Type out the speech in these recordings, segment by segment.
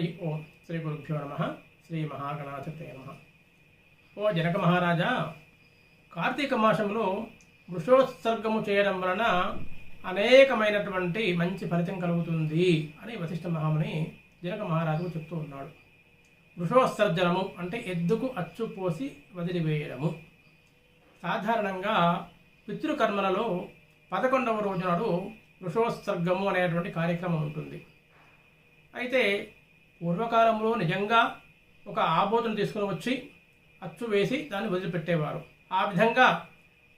హరి ఓం శ్రీ గురుభ్యో నమ. శ్రీ మహాగణాధిపతే నమ. ఓ జనక మహారాజా కార్తీక మాసంలో వృషోత్సర్గము చేయడం వలన అనేకమైనటువంటి మంచి ఫలితం కలుగుతుంది అని వశిష్ఠ మహాముని జనక మహారాజుకు చెప్తూ ఉన్నాడు. వృషోత్సర్జనము అంటే ఎద్దుకు అచ్చు పోసి వదిలివేయడము. సాధారణంగా పితృకర్మలలో పదకొండవ రోజు నాడు వృషోత్సర్గము అనేటువంటి కార్యక్రమం ఉంటుంది. అయితే పూర్వకాలంలో నిజంగా ఒక ఆబోతును తీసుకుని వచ్చి అచ్చు వేసి దాన్ని వదిలిపెట్టేవారు. ఆ విధంగా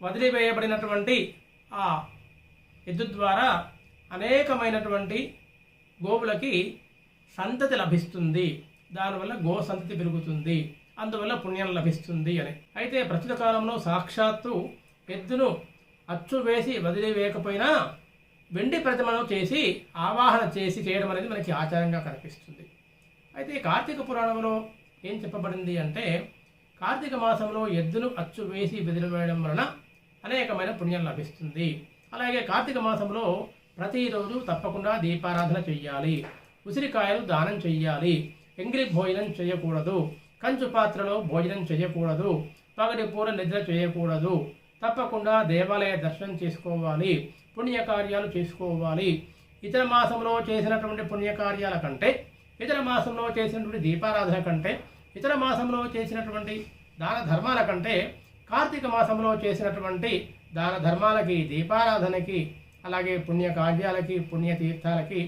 వదిలివేయబడినటువంటి ఆ ఎద్దు ద్వారా అనేకమైనటువంటి గోవులకి సంతతి లభిస్తుంది. దానివల్ల గో సంతతి పెరుగుతుంది. అందువల్ల పుణ్యం లభిస్తుంది అని. అయితే ప్రస్తుత కాలంలో సాక్షాత్తు ఎద్దును అచ్చు వేసి వదిలివేయకపోయినా వెండి ప్రతిమను చేసి ఆవాహన చేసి చేయడం అనేది మనకి ఆచారంగా కనిపిస్తుంది. అయితే కార్తీక పురాణంలో ఏం చెప్పబడింది అంటే కార్తీక మాసంలో ఎద్దులు అచ్చు వేసి బెదిరివేయడం వలన అనేకమైన పుణ్యం లభిస్తుంది. అలాగే కార్తీక మాసంలో ప్రతిరోజు తప్పకుండా దీపారాధన చెయ్యాలి ఉసిరికాయలు దానం చెయ్యాలి ఎంగిలి భోజనం చేయకూడదు కంచు పాత్రలో భోజనం చేయకూడదు పగటి పూర నిద్ర చేయకూడదు తప్పకుండా దేవాలయ దర్శనం చేసుకోవాలి పుణ్యకార్యాలు చేసుకోవాలి. ఇతర మాసంలో చేసినటువంటి పుణ్యకార్యాల కంటే ఇతర మాసంలో చేసినటువంటి దీపారాధన కంటే ఇతర మాసంలో చేసినటువంటి దాన ధర్మాల కంటే కార్తీక మాసంలో చేసినటువంటి దాన ధర్మాలకి దీపారాధనకి అలాగే పుణ్య కార్యాలకి పుణ్యతీర్థాలకి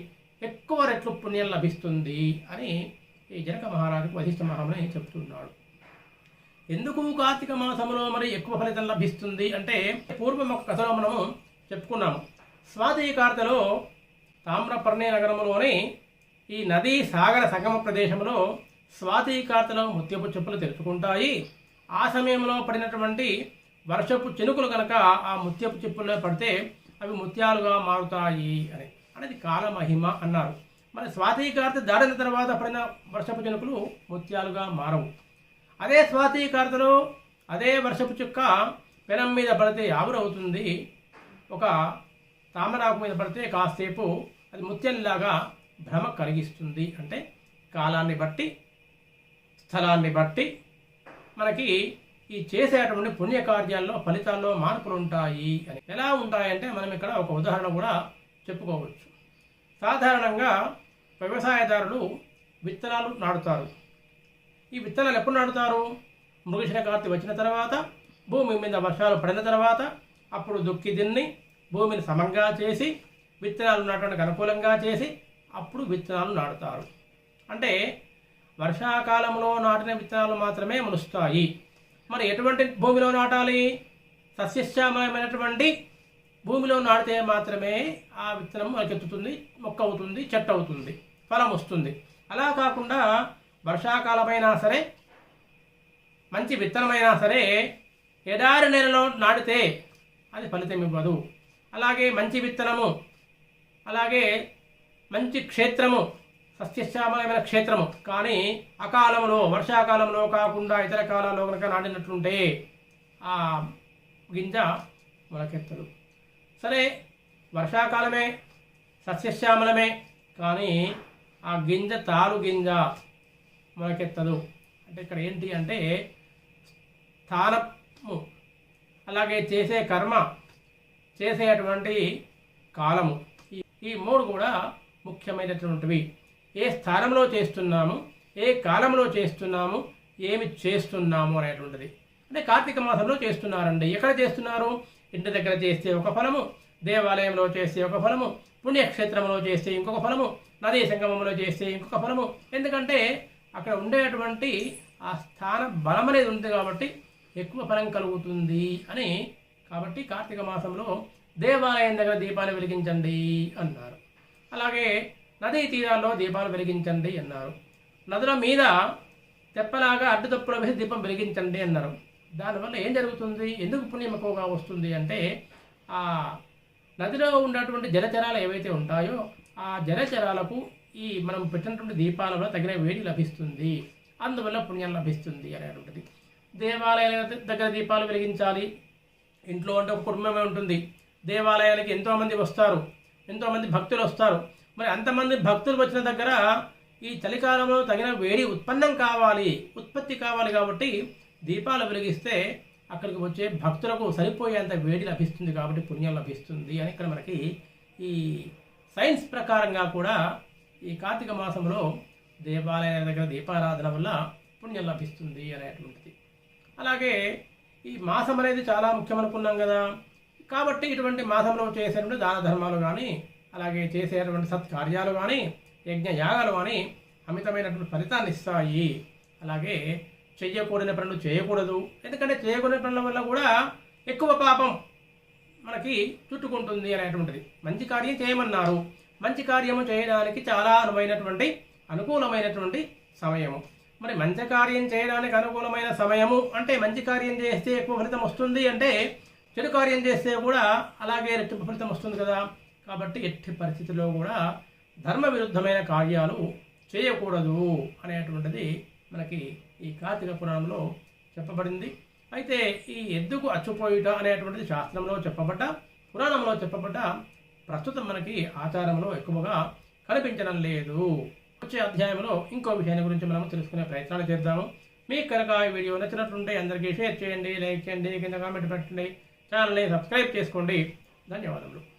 ఎక్కువ రెట్లు పుణ్యం లభిస్తుంది అని ఈ జనక మహారాజుకు వశిష్ఠ మహాముని చెప్తున్నాడు. ఎందుకు కార్తీక మాసంలో మరి ఎక్కువ ఫలితం లభిస్తుంది అంటే పూర్వం ఒక కథలో మనము చెప్పుకున్నాము. స్వాతి కార్తెలో తామ్రపర్ణి నగరంలోని ఈ నదీ సాగర సంగమ ప్రదేశంలో స్వాతి కార్తలు ముత్యపు చెప్పులు తెరుచుకుంటాయి. ఆ సమయంలో పడినటువంటి వర్షపు చినుకులు కనుక ఆ ముత్యపు చెప్పుల్లో పడితే అవి ముత్యాలుగా మారుతాయి అని. అనేది కాలమహిమ అన్నారు. మరి స్వాతి కార్త దాడిన తర్వాత పడిన వర్షపు చినుకులు ముత్యాలుగా మారవు. అదే స్వాతి కార్తలో అదే వర్షపు చుక్క పెనం మీద పడితే ఆవురవుతుంది ఒక తామరాకు మీద పడితే కాసేపు అది ముత్యంలాగా భ్రమ కలిగిస్తుంది అంటే కాలాన్ని బట్టి స్థలాన్ని బట్టి మనకి ఈ చేసేటువంటి పుణ్యకార్యాల్లో ఫలితాల్లో మార్పులు ఉంటాయి అని. ఎలా ఉంటాయంటే మనం ఇక్కడ ఒక ఉదాహరణ కూడా చెప్పుకోవచ్చు. సాధారణంగా వ్యవసాయదారులు విత్తనాలు నాటుతారు. ఈ విత్తనాలు ఎప్పుడు నాటుతారు? మృగశిర కార్తె వచ్చిన తర్వాత భూమి మీద వర్షాలు పడిన తర్వాత అప్పుడు దుక్కి దిన్ని భూమిని సమంగా చేసి విత్తనాలు నాటడానికి అనుకూలంగా చేసి అప్పుడు విత్తనాలు నాటుతారు. అంటే వర్షాకాలంలో నాటిన విత్తనాలు మాత్రమే మొలుస్తాయి మరి ఎటువంటి భూమిలో నాటాలి? సస్యశ్యామలమైనటువంటి భూమిలో నాటితే మాత్రమే ఆ విత్తనం మొలకెత్తుతుంది మొక్క అవుతుంది చెట్టు అవుతుంది ఫలం వస్తుంది. అలా కాకుండా వర్షాకాలమైనా సరే మంచి విత్తనమైనా సరే ఎడారి నెలలో నాటితే అది ఫలితం ఇవ్వదు అలాగే మంచి విత్తనము అలాగే మంచి క్షేత్రము సస్యశ్యామలమైన క్షేత్రము. కానీ అకాలంలో వర్షాకాలంలో కాకుండా ఇతర కాలాల్లో కనుక నాటినట్లుంటే ఆ గింజ మొలకెత్తదు. సరే వర్షాకాలమే సస్యశ్యామలమే కానీ ఆ గింజ తారు గింజ మొలకెత్తదు. అంటే ఇక్కడ ఏంటి అంటే స్థానము అలాగే చేసే కర్మ చేసేటువంటి కాలము. ఈ ఈ మూడు కూడా ముఖ్యమైనటువంటివి. ఏ స్థానంలో చేస్తున్నాము ఏ కాలంలో చేస్తున్నాము ఏమి చేస్తున్నాము అనేటువంటిది. అంటే కార్తీక మాసంలో చేస్తున్నారండి. ఎక్కడ చేస్తున్నారు? ఇంటి దగ్గర చేస్తే ఒక ఫలము దేవాలయంలో చేస్తే ఒక ఫలము పుణ్యక్షేత్రంలో చేస్తే ఇంకొక ఫలము నదీ సంగమంలో చేస్తే ఇంకొక ఫలము. ఎందుకంటే అక్కడ ఉండేటువంటి ఆ స్థాన బలం అనేది ఉంది కాబట్టి ఎక్కువ ఫలం కలుగుతుంది అని కాబట్టి కార్తీక మాసంలో దేవాలయం దగ్గర దీపాలు వెలిగించండి అన్నారు. అలాగే నదీ తీరాల్లో దీపాలు వెలిగించండి అన్నారు. నదుల మీద తెప్పలాగా అడ్డుతప్పుల వేసి దీపం వెలిగించండి అన్నారు. దానివల్ల ఏం జరుగుతుంది? ఎందుకు పుణ్యం ఎక్కువగా వస్తుంది అంటే ఆ నదిలో ఉన్నటువంటి జలచరాలు ఏవైతే ఉంటాయో ఆ జలచరాలకు ఈ మనం పెట్టినటువంటి దీపాలలో తగిన వేడి లభిస్తుంది. అందువల్ల పుణ్యం లభిస్తుంది అనేటువంటిది. దేవాలయాల దగ్గర దీపాలు వెలిగించాలి. ఇంట్లో అంటే ఒక కుటుంబమే ఉంటుంది. దేవాలయాలకి ఎంతోమంది వస్తారు. ఎంతోమంది భక్తులు వస్తారు. మరి అంతమంది భక్తులు వచ్చిన దగ్గర ఈ చలికాలంలో తగిన వేడి ఉత్పన్నం కావాలి ఉత్పత్తి కావాలి కాబట్టి దీపాలు వెలిగిస్తే అక్కడికి వచ్చే భక్తులకు సరిపోయేంత వేడి లభిస్తుంది కాబట్టి పుణ్యం లభిస్తుంది అని ఇక్కడ మనకి ఈ సైన్స్ ప్రకారంగా కూడా ఈ కార్తీక మాసంలో దేవాలయాల దగ్గర దీపారాధన వల్ల పుణ్యం లభిస్తుంది అనేటువంటిది. అలాగే ఈ మాసం అనేది చాలా ముఖ్యం అనుకున్నాం కదా. కాబట్టి ఇటువంటి మాసంలో చేసేటువంటి దాన ధర్మాలు కానీ అలాగే చేసేటువంటి సత్కార్యాలు కానీ యజ్ఞ యాగాలు కానీ అమితమైనటువంటి ఫలితాన్ని ఇస్తాయి. అలాగే చెయ్యకూడని పనులు చేయకూడదు. ఎందుకంటే చేయకూడని పనుల వల్ల కూడా ఎక్కువ పాపం మనకి చుట్టుకుంటుంది అనేటువంటిది. మంచి కార్యం చేయమన్నారు. మంచి కార్యము చేయడానికి చాలా అనువైనటువంటి అనుకూలమైనటువంటి సమయము. మరి మంచి కార్యం చేయడానికి అనుకూలమైన సమయము అంటే మంచి కార్యం చేస్తే ఎక్కువ ఫలితం వస్తుంది అంటే చెడు కార్యం చేస్తే కూడా అలాగే రెట్టింపు ఫలితం వస్తుంది కదా. కాబట్టి ఎట్టి పరిస్థితుల్లో కూడా ధర్మ విరుద్ధమైన కార్యాలు చేయకూడదు అనేటువంటిది మనకి ఈ కార్తీక పురాణంలో చెప్పబడింది. అయితే ఈ ఎద్దుకు అచ్చుపోయుట అనేటువంటిది శాస్త్రంలో చెప్పబడ్డ పురాణంలో చెప్పబడ్డ ప్రస్తుతం మనకి ఆచారంలో ఎక్కువగా కనిపించడం లేదు. వచ్చే అధ్యాయంలో ఇంకో విషయాన్ని గురించి మనం తెలుసుకునే ప్రయత్నాలు చేద్దాము. మీకు కనుక ఈ వీడియో నచ్చినట్లుంటే అందరికీ షేర్ చేయండి లైక్ చేయండి కింద కామెంట్ పెట్టండి. ఛానల్ని సబ్స్క్రైబ్ చేసుకోండి. ధన్యవాదములు.